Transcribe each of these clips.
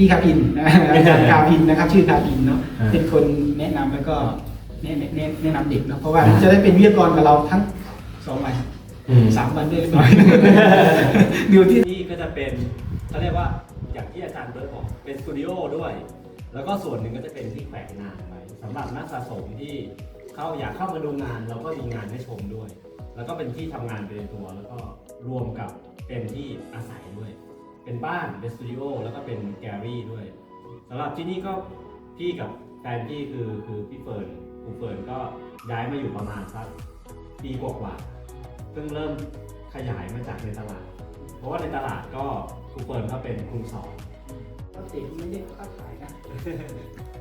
พี่คาพินนะอาจารย์คาพินนะครับ ชื่อคาพินเนาะอ่าเป็นคนแนะนำแล้วก็แนะแนะแนะแนะนำเด็กเนาะเพราะว่าจะได้เป็นวิทยากรกับเราทั้งสองวันอืมสามวันด้วยหรือเปล่าดูที่นี่ก็จะเป็นเขาเรียกว่าอย่างที่อาจารย์เบิร์ตบอกเป็นสตูดิโอด้วย แล้วก็ส่วนหนึ่งก็จะเป็นที่แขวนงานไว้สำหรับนักสะสมที่เขาอยากเข้ามาดูงานเราก็มีงานให้ชมด้วย แล้วก็เป็นที่ทำงานเป็นตัวแล้วก็รวมกับเป็นที่อาศัยด้วย เป็นบ้านเป็นสตูดิโอแล้วก็เป็นแกลลี่ด้วยสำหรับที่นี่ก็พี่กับแฟนพี่คือคือพี่เฟิร์นครูเฟิร์นก็ย้ายมาอยู่ประมาณสักปีกว่าๆเพิ่งเริ่มขยายมาจากในตลาด เพราะว่าในตลาดก็ครูเฟิร์นก็เป็นครูสอนพระเตะไม่ได้ค้าขายนะ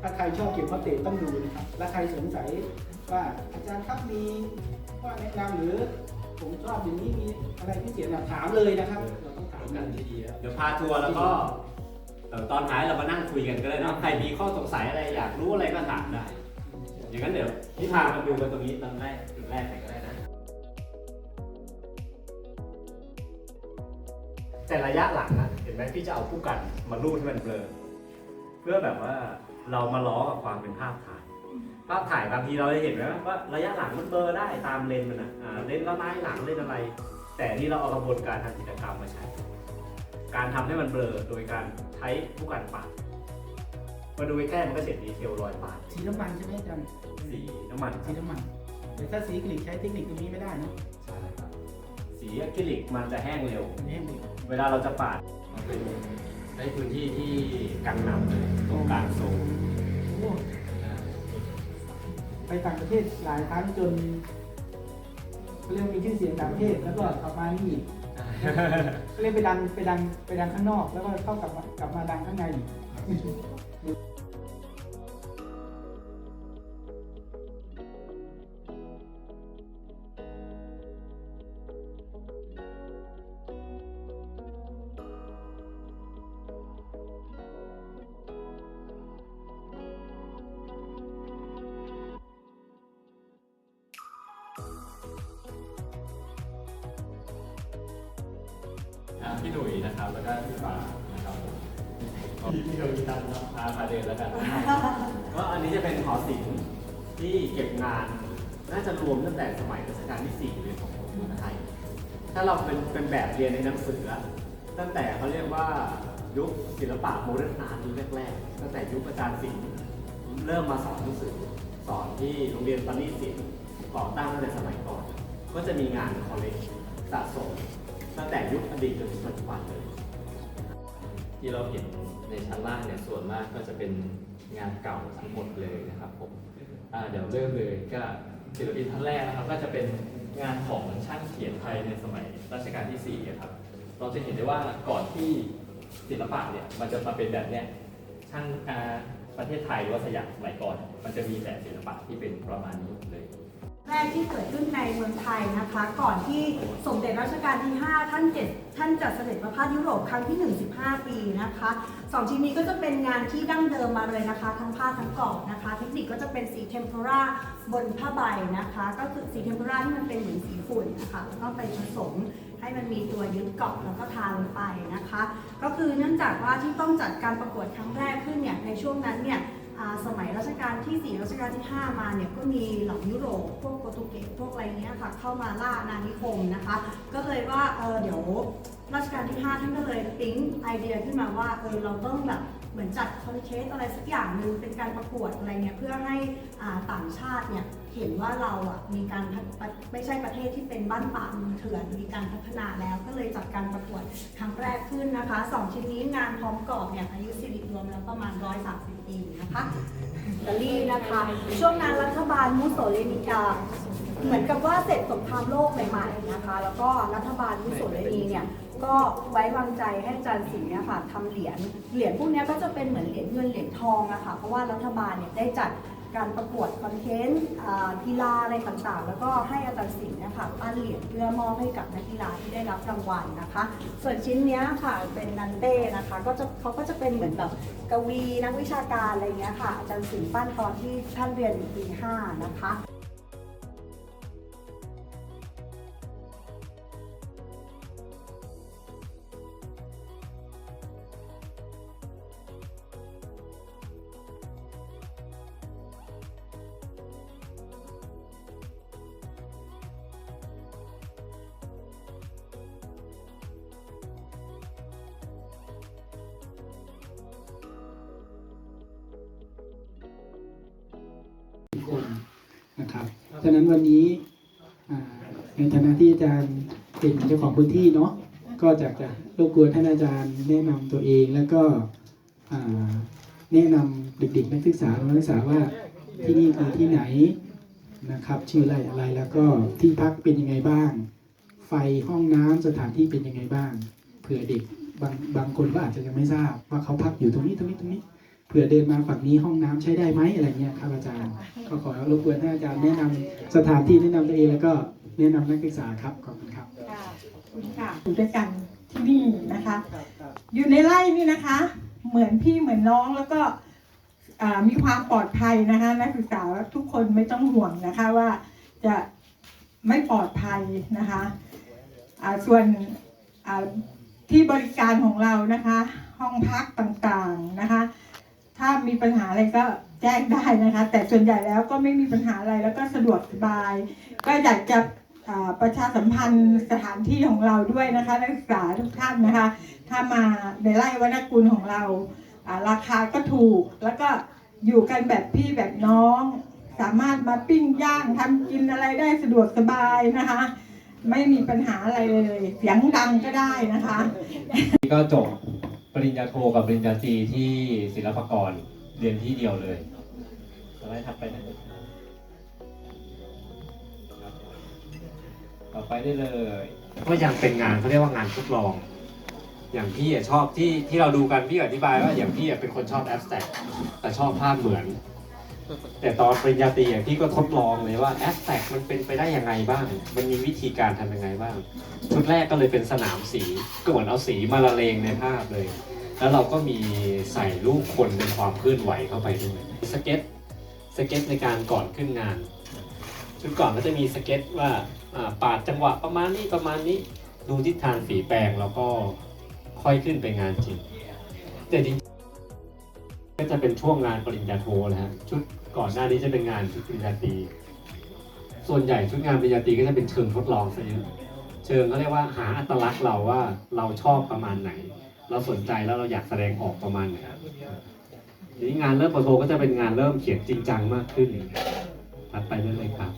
ถ้าใครชอบเก็บพระเตะต้องดูนะครับ และใครสงสัยว่าอาจารย์ครับมีว่าแนะนำหรือผมชอบอย่างนี้มีอะไรพิเศษนะถามเลยนะครับ เราต้องถามกันดีๆแล้วเดี๋ยวพาทัวร์แล้วก็เอ่อตอนท้ายเรามานั่งคุยกันก็ได้เนอะใครมีข้อสงสัยอะไรอยากรู้อะไรก็ถามได้ อย่างนั้นเดี๋ยวพี่พามาดูกันตรงนี้ตอนแรกจุดแรกไหนก็ได้นะ แต่ระยะหลังอะเห็นไหมพี่จะเอาผู้กันมาลูดให้มันเบลอเพื่อแบบว่าเรามาล้อกับความเป็นภาพถ่าย ภาพถ่ายบางทีเราจะเห็นไหมว่าระยะหลังมันเบลอได้ตามเลนส์มันอะอ่าเลนส์ละไม้หลังเลนส์อะไร แต่นี่เราเอากระบวนการทางจิตรกรรมมาใช้ การทำให้มันเบลอโดยการใช้ผู้กันปาดมาดูใกล้ๆมันก็เห็นดีเทลรอยปาดสีน้ำมันใช่ไหมอาจารย์สีน้ำมันสีน้ำมันแต่ถ้าสีกรีกใช้เทคนิคตรงนี้ไม่ได้นะใช่ครับสีอะคริลิกมันจะแห้งเร็วมันแห้งเร็วเวลาเราจะปาดมันเป็นใช้พื้นที่ที่กังนำเลยตรงกลางโซนโอ้ไปต่างประเทศหลายครั้งจนเขาเรียกว่ามีชื่อเสียงต่างประเทศแล้วก็กลับมานี่อีก เขาเรียกไปดังไปดังไปดังข้างนอก แล้วก็เข้ากลับมากลับมาดังข้างในอีก อ่าพี่หนุ่ยนะครับแล้วก็พี่ฟ้านะครับผมพี่พี่หนุ่ตันครับพาพาเดินแล้วกัน ก็อันนี้จะเป็นหอศิลป์ที่เก็บงาน น่าจะรวมตั้งแต่สมัยรัชกาลที่สี่เลยของผมไทย ถ้าเราเป็นเป็นแบบเรียนในหนังสืออะตั้งแต่เขาเรียกว่ายุคศิลปะโมเดิร์นอาร์ตยุคแรกๆตั้งแต่ยุคอาจารย์ศิลป์เริ่มมาสอนหนังสือสอนที่โรงเรียนปณิศิลป์ก่อตั้งตั้งแต่สมัยก่อน ก็จะมีงานคอลเลกสะสม ตั้งแต่ยุคอดีตจนถึงปัจจุบันเลย ที่เราเห็นในชั้นล่างเนี่ยส่วนมากก็จะเป็นงานเก่าทั้งหมดเลยนะครับผมเดี๋ยวเริ่มเลยก็ศิลปินท่านแรกนะครับ ก็จะเป็นงานของช่างเขียนไทยในสมัยรัชกาลที่สี่ครับเราจะเห็นได้ว่าก่อนที่ศิลปะเนี่ยมันจะมาเป็นแบบเนี้ยช่างอาประเทศไทยหรือว่าสยามสมัยก่อน มันจะมีแต่ศิลปะที่เป็นประมาณนี้เลย แรกที่เกิดขึ้นในเมืองไทยนะคะ ก่อนที่สมเด็จรัชกาลที่ 5 ท่านเจ็ดท่านจัดเสด็จประพาสยุโรปครั้งที่ 15 ปีนะคะสองชิ้นนี้ก็จะเป็นงานที่ดั้งเดิมมาเลยนะคะ ทั้งผ้าทั้งกรอบนะคะ เทคนิคก็จะเป็นสีเทมเพอราบนผ้าใบนะคะ ก็คือสีเทมเพอราที่มันเป็นเหมือนสีฝุ่นนะคะแล้วก็ไปผสมให้มันมีตัวยึดเกาะแล้วก็ทาลงไปนะคะ ก็คือเนื่องจากว่าที่ต้องจัดการประกวดครั้งแรกขึ้นเนี่ยในช่วงนั้นเนี่ย สมัยรัชกาลที่ 4 รัชกาลที่ 5 มาเนี่ยก็มีเหล่ายุโรปพวกโปรตุเกสพวกอะไรเงี้ยค่ะเข้ามาล่าอาณานิคมนะคะ ก็เลยว่าเออเดี๋ยวรัชกาลที่ 5 ท่านก็เลยปิ๊งไอเดียขึ้นมาว่าเออเราต้องแบบ เหมือนจัดคอนเทสอะไรสักอย่างหนึ่งเป็นการประกวดอะไรเงี้ยเพื่อให้อ่าต่างชาติเนี่ยเห็นว่าเราอะมีการพัฒไม่ใช่ประเทศที่เป็นบ้านป่าเมืองเถื่อนมีการพัฒนาแล้วก็เลยจัดการประกวดครั้งแรกขึ้นนะคะสองชิ้นนี้งานพร้อมกรอบเนี่ยอายุสิริรวมแล้วประมาณ 130 ปีนะคะอิตาลีนะคะ ช่วงนั้นรัฐบาลมุสโสลินีกา เหมือนกับว่าเสร็จสงครามโลกใหม่ๆนะคะ แล้วก็รัฐบาลมุสโสลินีเนี่ยก็ไว้วางใจให้อาจารย์สิงห์เนี่ยค่ะทำเหรียญเหรียญพวกนี้ก็จะเป็นเหมือนเหรียญเงินเหรียญทองอะค่ะเพราะว่ารัฐบาลเนี่ยได้จัดการประกวดคอนเทนต์กีฬาอะไรต่างๆ แล้วก็ให้อาจารย์สิงห์เนี่ยค่ะปั้นเหรียญเพื่อมอบให้กับนักกีฬาที่ได้รับรางวัลนะคะ ส่วนชิ้นนี้ค่ะเป็นนันเต้นะคะ ก็จะเขาก็จะเป็นเหมือนแบบกวีนักวิชาการอะไรเงี้ยค่ะอาจารย์สิงห์ปั้นตอนที่ท่านเรียนปี5นะคะ ฉะนั้นวันนี้ในฐานะที่อาจารย์เป็นเจ้าของพื้นที่เนาะก็จะจะรบกวนท่านอาจารย์แนะนำตัวเองแล้วก็แนะนำเด็กๆนักศึกษานักศึกษาว่าที่นี่คือที่ไหนนะครับ ชื่ออะไรอะไรแล้วก็ที่พักเป็นยังไงบ้าง ไฟห้องน้ำสถานที่เป็นยังไงบ้างเผื่อเด็กบางบางคนก็อาจจะยังไม่ทราบว่าเขาพักอยู่ตรงนี้ตรงนี้ตรงนี้ เผื่อเดินมาฝั่งนี้ห้องน้ำใช้ได้ไหมอะไรเงี้ยครับอาจารย์ ก็ขอรบกวนท่านอาจารย์แนะนำสถานที่แนะนำตัวเองแล้วก็แนะนำนักศึกษาครับขอบคุณครับค่ะขอบคุณค่ะอยู่ด้วยกันที่นี่นะคะ อยู่ในไร่นี่นะคะ เหมือนพี่เหมือนน้องแล้วก็อ่ามีความปลอดภัยนะคะนักศึกษาทุกคนไม่ต้องห่วงนะคะว่าจะไม่ปลอดภัยนะคะอ่าส่วนอ่าที่บริการของเรานะคะ ห้องพักต่างๆนะคะ ถ้ามีปัญหาอะไรก็แจ้งได้นะคะ แต่ส่วนใหญ่แล้วก็ไม่มีปัญหาอะไรแล้วก็สะดวกสบาย ก็อยากจะประชาสัมพันธ์สถานที่ของเราด้วยนะคะ นักศึกษาทุกท่านนะคะ ถ้ามาในไร่วรรณกุลของเราอ่าราคาก็ถูกแล้วก็อยู่กันแบบพี่แบบน้อง สามารถมาปิ้งย่างทำกินอะไรได้สะดวกสบายนะคะ ไม่มีปัญหาอะไรเลย เสียงดังก็ได้นะคะนี่ก็จบ ปริญญาโทกับปริญญาตรีที่ศิลปากรเรียนที่เดียวเลยสไลด์ถัดไปนะครับต่อไปได้เลย ก็ยังเป็นงานเขาเรียกว่างานทดลอง อย่างพี่อะชอบที่ที่เราดูกันพี่อธิบายว่าอย่างพี่อะเป็นคนชอบแอบสแต็กแต่ชอบภาพเหมือน แต่ตอนปริญญาตรีอะพี่ก็ทดลองเลยว่าแอสแต็กมันเป็นไปได้ยังไงบ้าง มันมีวิธีการทำยังไงบ้าง ชุดแรกก็เลยเป็นสนามสี ก็เหมือนเอาสีมาละเลงในภาพเลย แล้วเราก็มีใส่รูปคนเป็นความเคลื่อนไหวเข้าไปด้วยสเก็ตสเก็ตในการก่อนขึ้นงาน ชุดก่อนก็จะมีสเก็ตว่าอ่าปาดจังหวะประมาณนี้ประมาณนี้ดูทิศทางฝีแปลงแล้วก็ค่อยขึ้นไปงานจริงแต่จริงก็จะเป็นช่วงงานปริญญาโทนะฮะชุด ก่อนหน้านี้จะเป็นงานชุดปริญญาตรีส่วนใหญ่ชุดงานปริญญาตรีก็จะเป็นเชิงทดลองซะเยอะเชิงเขาเรียกว่าหาอัตลักษณ์เราว่าเราชอบประมาณไหน เราสนใจแล้วเราอยากแสดงออกประมาณไหนทีนี้งานเริ่มปโทก็จะเป็นงานเริ่มเขียนจริงจังมากขึ้นถัดไปเรื่อยๆครับ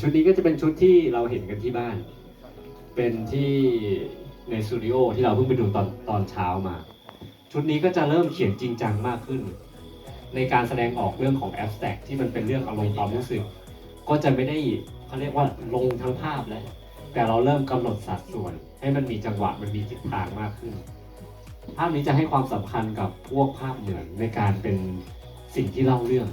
ชุดนี้ก็จะเป็นชุดที่เราเห็นกันที่บ้าน เป็นที่ในสตูดิโอที่เราเพิ่งไปดูตอนตอนเช้ามา ชุดนี้ก็จะเริ่มเขียนจริงจังมากขึ้น ในการแสดงออกเรื่องของแอบสแต็กที่มันเป็นเรื่องอารมณ์ความรู้สึก ก็จะไม่ได้เขาเรียกว่าลงทั้งภาพแล้ว แต่เราเริ่มกำหนดสัดส่วน ให้มันมีจังหวะมันมีทิศทางมากขึ้น ภาพนี้จะให้ความสำคัญกับพวกภาพเหมือนในการเป็นสิ่งที่เล่าเรื่อง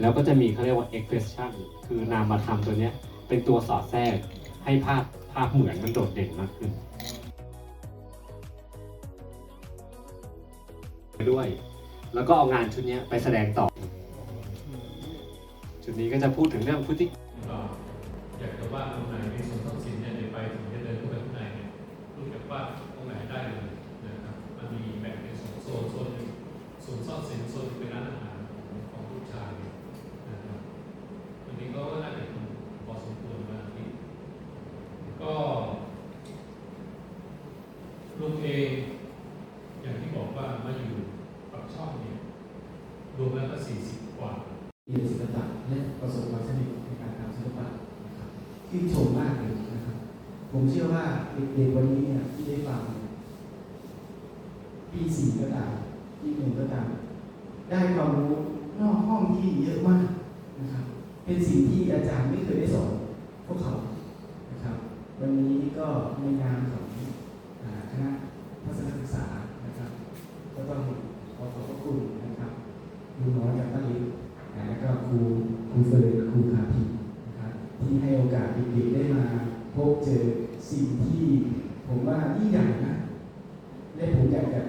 แล้วก็จะมีเขาเรียกว่า expression คือนามธรรมตัวเนี้ยเป็นตัวสอดแทรกให้ภาพภาพเหมือนมันโดดเด่นมากขึ้นด้วย แล้วก็เอางานชุดเนี้ยไปแสดงต่อ ชุดนี้ก็จะพูดถึงเรื่องพฤติ ก็อยากจะว่าตรงไหนในส่วนทรัพย์สินเนี่ยเดี๋ยวไปถึงจะเดินเข้าไปข้างในเนี่ยรู้จักว่าตรงไหนได้เลยนะครับมันมีแบ่งเป็นสองโซนโซนหนึ่งโซนซ่อนสินโซนหนึ่งเป็นร้านอาหารของของลูกชายนะครับอันนี้ก็น่าจะพอสมควรมากที่ก็ลุงเองอย่างที่บอกว่ามาอยู่ปักช่องเนี่ยรวมแล้วก็สี่สิบกว่า มีศิลปะและประสบความสำเร็จในการทำศิลปะนะครับ ชื่นชมมากเลยนะครับ ผมเชื่อว่าเด็กๆวันนี้เนี่ยที่ได้ฟังปีสี่ก็ตามปีหนึ่งก็ตามได้ความรู้นอกห้องที่เยอะมากนะครับ เป็นสิ่งที่อาจารย์ไม่เคยได้สอนพวกเขานะครับ วันนี้ก็ในนามของอ่าคณะทัศนศึกษานะครับ ก็ต้องขอขอบพระคุณนะครับครูน้อยจากบ้านเล็ก แล้วก็ครูครูเฟิร์นครูขาพีนะครับที่ให้โอกาสเด็กๆได้มาพบเจอสิ่งที่ผมว่ายิ่งใหญ่นะและผมอยากจะ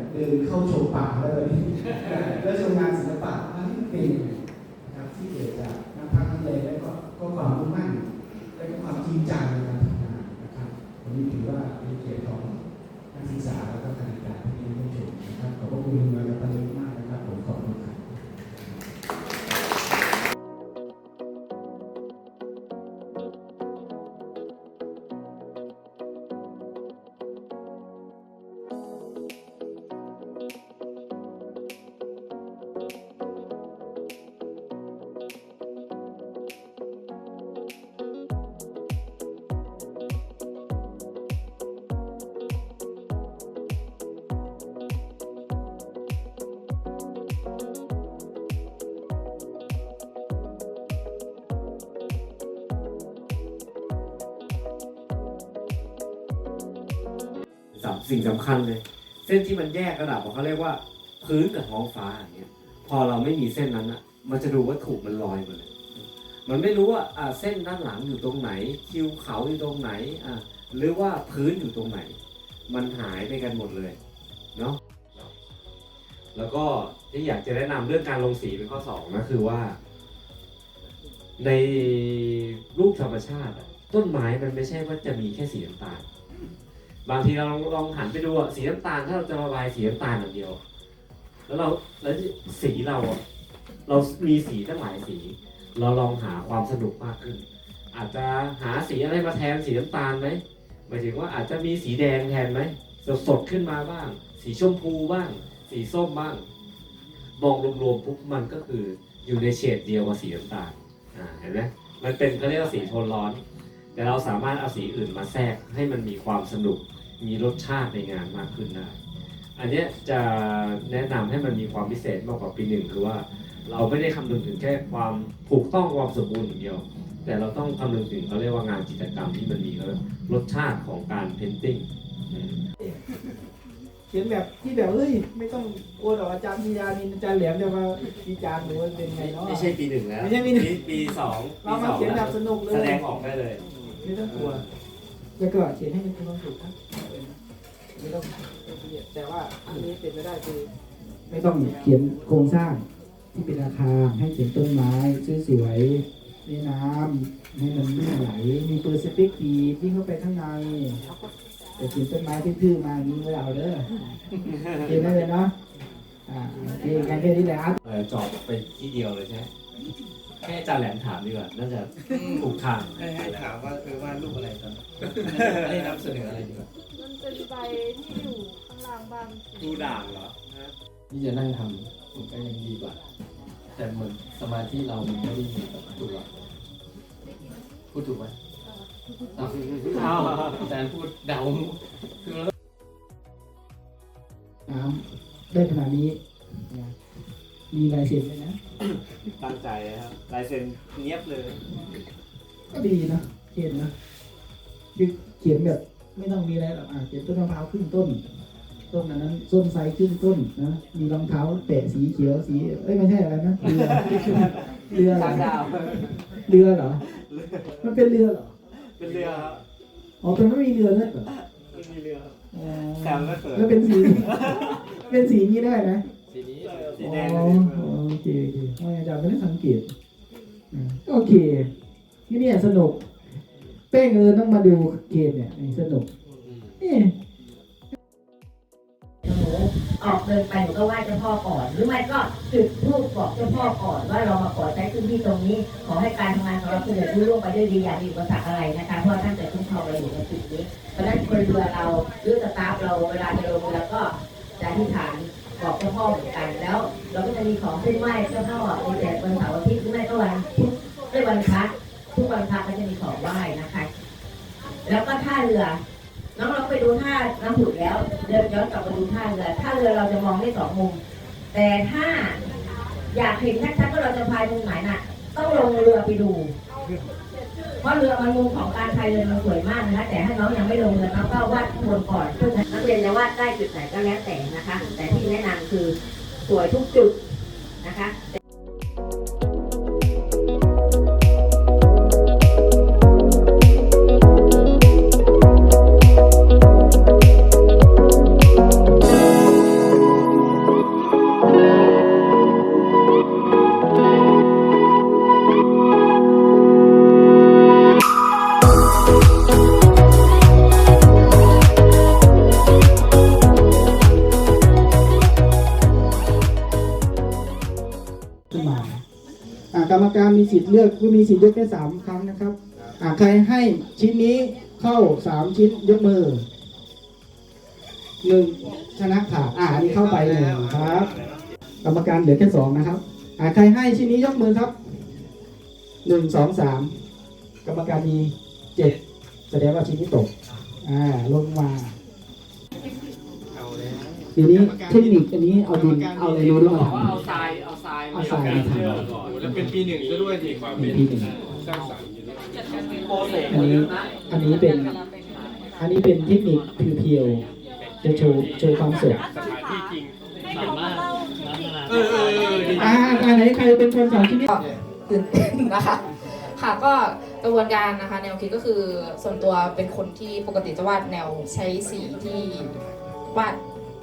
เข้าชมป่าแล้วเลยแล้วชมงาน สสิ่งสำคัญเลย เส้นที่มันแยกระดับเขาเรียกว่าพื้นกับท้องฟ้าอย่างเงี้ยพอเราไม่มีเส้นนั้นอะมันจะดูวัตถุมันลอยหมดเลย มันไม่รู้ว่าเส้นด้านหลังอยู่ตรงไหน คิวเขาอยู่ตรงไหนอ่าหรือว่าพื้นอยู่ตรงไหน มันหายไปกันหมดเลยเนาะแล้วก็ที่อยากจะแนะนำเรื่องการลงสีเป็นข้อสองนะคือว่า ในรูปธรรมชาติต้นไม้มันไม่ใช่ว่าจะมีแค่สีน้ำตาล บางทีเราลองลองหันไปดูอะสีน้ำตาลถ้าเราจะระบายสีน้ำตาลอย่างเดียว แล้วเราแล้วสีเราอะเรามีสีตั้งหลายสี เราลองหาความสนุกมากขึ้น อาจจะหาสีอะไรมาแทนสีน้ำตาลไหมหมายถึงว่าอาจจะมีสีแดงแทนไหมสดสดขึ้นมาบ้าง สีชมพูบ้าง สีส้มบ้างมองรวมๆปุ๊บมันก็คืออยู่ในเฉดเดียวกับสีน้ำตาลอ่าเห็นไหมมันเป็นเขาเรียกว่าสีโทนร้อน แต่เราสามารถเอาสีอื่นมาแทรกให้มันมีความสนุก มีรสชาติในงานมากขึ้นได้ อันเนี้ยจะแนะนำให้มันมีความพิเศษมากกว่าปีหนึ่งคือว่าเราไม่ได้คำนึงถึงแค่ความถูกต้องความสมบูรณ์อย่างเดียว แต่เราต้องคำนึงถึงเขาเรียกว่างานจิตรกรรมที่มันมีรสชาติของการเพนติ้งเขียนแบบที่แบบเฮ้ยไม่ต้องโอ้ดอกอาจารย์พิยานินอาจารย์แหลมจะมาวิจารณ์หรือว่าเป็นไงเนาะไม่ใช่ปีหนึ่งแล้วไม่ใช่ปีหนึ่งปีสองเรามาเขียนแบบสนุกเลยแสดงออกได้เลย ไม่ต้องกลัวแล้วก็เขียนให้มันมีความสุขนะไม่ต้องเครียดแต่ว่าอันนี้เป็นไปได้คือไม่ต้องเขียนโครงสร้างที่เป็นอาคารให้เขียนต้นไม้สวยๆในน้ำให้มันลื่นไหล มีเปอร์สเปกทีฟวิ่งเข้าไปข้างในแต่เขียนต้นไม้ทื่อๆมาอย่างนี้ไม่เอาเด้อเขียนได้เลยเนาะอ่าโอเคกันแค่นี้แหละครับเออจอบไปที่เดียวเลยใช่ไหม แค่อาจารย์แหลมถามดีกว่า น่าจะถูกทางให้ให้ถามว่าเออว่าดรูปอะไรตอนให้นำเสนออะไรดีกว่ามันเป็นใบที่อยู่ข้างล่างบ้างสีดูด่างเหรอที่จะนั่งทำมันก็ยังดีกว่า แต่เหมือนสมาธิเรามันไม่ได้อยู่กับตัวพูดถูกไหมอ้าวอาจารย์พูดเดาคือเราน้ำได้ขนาดนี้นะ มีลายเซ็นเลยนะตั้งใจนะครับลายเซ็นเงียบเลย ก็ดีนะเขียนนะคือเขียนแบบไม่ต้องมีอะไรหรอกอะเขียนต้นมะพร้าวขึ้นต้นต้นอันนั้นต้นไทรขึ้นต้นนะมีรองเท้าแตะสีเขียวสีเอ้ยไม่ใช่อะไรนะเรือเรือเหรอเรือเหรอมันเป็นเรือเหรอเป็นเรือครับอ๋อมันไม่มีเรือเลยเหรอไม่มีเรือครับอ๋อแซมก็เขินแล้วเป็นสีเป็นสีนี้ได้นะสี นี้สีแดงอ๋อโอเคโอเคไม่อาจารย์ไม่ได้สังเกตอ่าโอเคที่เนี่ยสนุก เป้งเออต้องมาดูเกมเนี่ยสนุกนี่หนูออกเดินไปหนูก็ไหว้เจ้าพ่อก่อน หรือไม่ก็จุดธูปบอกเจ้าพ่อก่อน ว่าเรามาขอใช้พื้นที่ตรงนี้ ขอให้การทำงานของเราเดินรุ่งร่วงไปด้วยดีอย่ามีอุปสรรคอะไรนะคะเพราะท่านจะคุ้มครองเราอยู่ในจุดนี้เพราะฉะนั้นคนเรือเราหรือสตาฟเราเวลาจะลงเรือก็จะอธิษฐาน บอกเจ้าพ่อเหมือนกันแล้ว เราก็จะมีของเส้นไหว้เจ้าพ่อในแต่วันเสาร์อาทิตย์หรือไม่ก็วันพุธไม่วันพระทุกวันพระก็จะมีของไหว้นะคะ แล้วก็ท่าเรือ น้องเราไปดูท่าน้ำผุดแล้วเดินย้อนกลับมาดูท่าเรือท่าเรือเราจะมองได้สองมุม แต่ถ้าอยากเห็นชัดๆว่าเราจะพายมุมไหนน่ะ ต้องลงเรือไปดู เพราะเรือมันมุมของการพายเรือมันสวยมากนะคะ แต่ถ้าน้องยังไม่ลงเรือน้องก็วาดข้างบนก่อนเพื่อนักเรียนจะวาดได้จุดไหนก็แล้วแต่นะคะ แต่ที่แนะนำคือสวยทุกจุดนะคะ เลือกคือมีสิทธิ์เลือกแค่สามครั้งนะครับอ่าใครให้ชิ้นนี้เข้าสามชิ้นยกมือหนึ่งชนะขาดอ่าอันนี้เข้าไปหนึ่งครับ กรรมการเหลือแค่สองนะครับอ่าใครให้ชิ้นนี้ยกมือครับหนึ่งสองสามกรรมการมีเจ็ดแสดงว่าชิ้นนี้ตกอ่าลงมาเอาเลยทีนี้เทคนิคอันนี้เอาดินเอาอะไรรู้หรือเปล่าว่าเอาทรายเอาทรายเอาทรายมาเชื่อก่อน แล้วเป็นปีหนึ่งซะด้วยดีความเป็นปีหนึ่งสร้างสรรค์อยู่ด้วยโปรเซสอันนี้อันนี้เป็นอันนี้เป็นเทคนิคเพียวจะโชว์โชว์ความสวยสถานที่จริงสามารถพัฒนาเออเออเออดีอ่าอันไหนใครเป็นคนสอนที่นี่ตื่นเต้นนะคะ ค่ะก็กระบวนการนะคะ แนวคิดก็คือส่วนตัวเป็นคนที่ปกติจะวาดแนวใช้สีที่วาด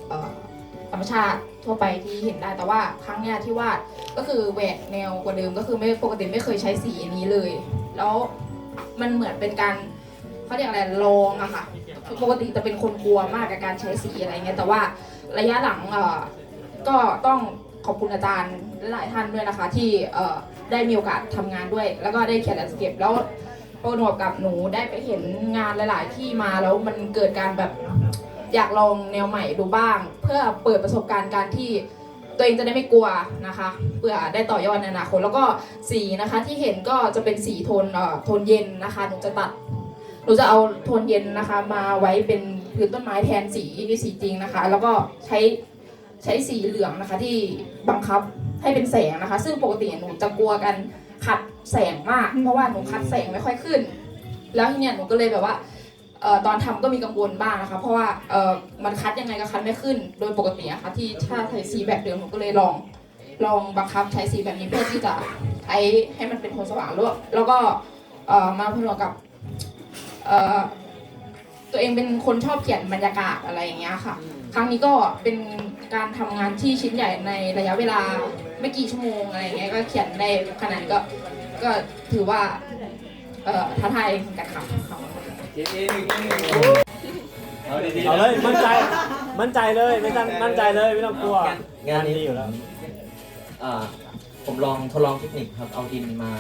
เอ่อธ รรมชาติทั่วไปที่เห็นได้แต่ว่าครั้งเนี้ยที่วาดก็คือแหวกแนวกว่าเดิมก็คือไม่ปกติไม่เคยใช้สีอันนี้เลย แล้วมันเหมือนเป็นการเขาเรียกอะไรลองอะค่ะปกติจะเป็นคนกลัวมากกับการใช้สีอะไรเงี้ยแต่ว่าระยะหลังเอ่อก็ต้องขอบคุณอาจารย์หลายท่านด้วยนะคะ ที่เอ่อได้มีโอกาสทำงานด้วย แล้วก็ได้เขียนแลนด์สเคปแล้วโปรโนวกกับหนูได้ไปเห็นงานหลาย ๆ ที่มาแล้วมันเกิดการแบบ อยากลองแนวใหม่ดูบ้าง เพื่อเปิดประสบการณ์การที่ตัวเองจะได้ไม่กลัวนะคะเพื่อได้ต่อยอดในอนาคตแล้วก็สีนะคะที่เห็นก็จะเป็นสีโทนเอ่อโทนเย็นนะคะหนูจะตัดหนูจะเอาโทนเย็นนะคะ มาไว้เป็นพื้นต้นไม้แทนสีสีจริงนะคะ แล้วก็ใช้ใช้สีเหลืองนะคะที่บังคับให้เป็นแสงนะคะ ซึ่งปกติหนูจะกลัวกันขัดแสงมาก เพราะว่าหนูคัดแสงไม่ค่อยขึ้น แล้วทีเนี้ยหนูก็เลยแบบว่า ตอนทำก็มีกังวลบ้างนะคะเพราะว่ามันคัดยังไงก็คัดไม่ขึ้น โดยปกติอะค่ะที่ถ้าใช้สีแบบเดิมหนูก็เลยลองลองบังคับใช้สีแบบนี้เพื่อที่จะใช้ให้มันเป็นโทนสว่างแล้วแล้วก็มาผนวกกับตัวเองเป็นคนชอบเขียนบรรยากาศอะไรอย่างเงี้ยค่ะ ครั้งนี้ก็เป็นการทำงานที่ชิ้นใหญ่ในระยะเวลาไม่กี่ชั่วโมงอะไรอย่างเงี้ยก็เขียนได้ขนาดก็ก็ถือว่าท้าทายเหมือนกันค่ะ เอาเลยมั่นใจมั่นใจเลยไม่ต้องมั่นใจเลยไม่ต้องกลัว งานนี้ดีอยู่แล้วอ่าผมลองทดลองเทคนิคครับ เอาดินมา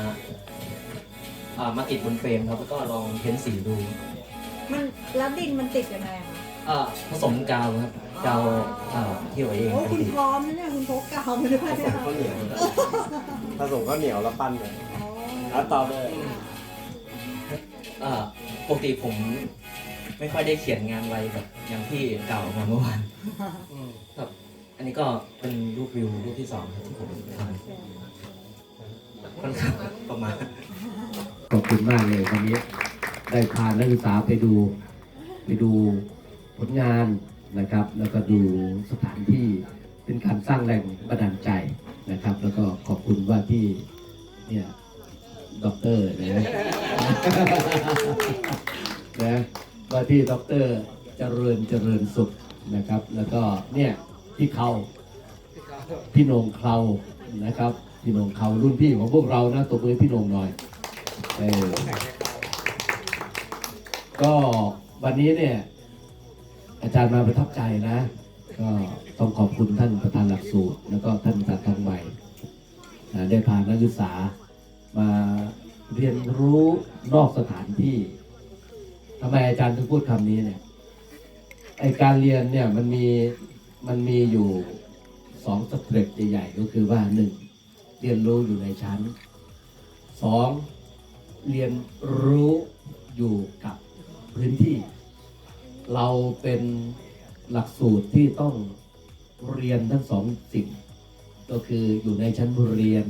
อ่ามาติดบนเฟรมครับแล้วก็ลองเพ้นสีดูมันแล้วดินมันติดยังไงคะอ่าผสมกาวครับกาวอ่าที่เอาเองโอ้กันคุณติดพร้อมนะเนี่ยคุณพกกาวมาด้วยเนี่ยข้าวเหนียวผสมข้าวเหนียวแล้วปั้นเลยอ๋อแล้วต่อเลย อ่า ปกติผมไม่ค่อยได้เขียนงานไวแบบอย่างที่กล่าวมาเมื่อวานครับ อันนี้ก็เป็นรูปวิวรูปที่สองครับที่ผมทำค่อนข้างประมาณ ขอบคุณมากเลยวันนี้ได้พานักศึกษาไปดูไปดูผลงานนะครับ แล้วก็ดูสถานที่เป็นการสร้างแรงบันดาลใจนะครับ แล้วก็ขอบคุณว่าที่เนี่ย ด็อกเตอร์นะนะว่าที่ด็อกเตอร์เจริญเจริญสุขนะครับ แล้วก็เนี่ยที่เขาพี่นงเขานะครับ พี่นงเขารุ่นพี่ของพวกเรานะตบมือพี่นงหน่อยเออก็วันนี้เนี่ยอาจารย์มาประทับใจนะ ก็ต้องขอบคุณท่านประธานหลักสูตร แล้วก็ท่านอาจารย์ทองใหม่ได้พานักศึกษา มาเรียนรู้นอกสถานที่ทำไมอาจารย์ถึงพูดคำนี้เนี่ยไอการเรียนเนี่ยมันมีมันมีอยู่สองสเต็ปใหญ่ๆก็คือว่าหนึ่งเรียนรู้อยู่ในชั้นสองเรียนรู้อยู่กับพื้นที่ เราเป็นหลักสูตรที่ต้องเรียนทั้งสองสิ่ง ก็คืออยู่ในชั้นเรียน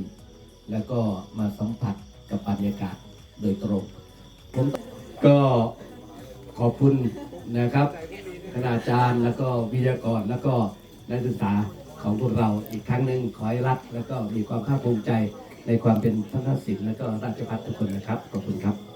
แล้วก็มาสัมผัสกับบรรยากาศโดยตรงผมก็ขอบคุณนะครับคณาจารย์แล้วก็วิทยากรแล้วก็นักศึกษาของพวกเราอีกครั้งหนึ่งขอให้รัก แล้วก็มีความภาคภูมิใจในความเป็นทัศนศิลป์และก็ราชพัฒทุกคนนะครับ ขอบคุณครับ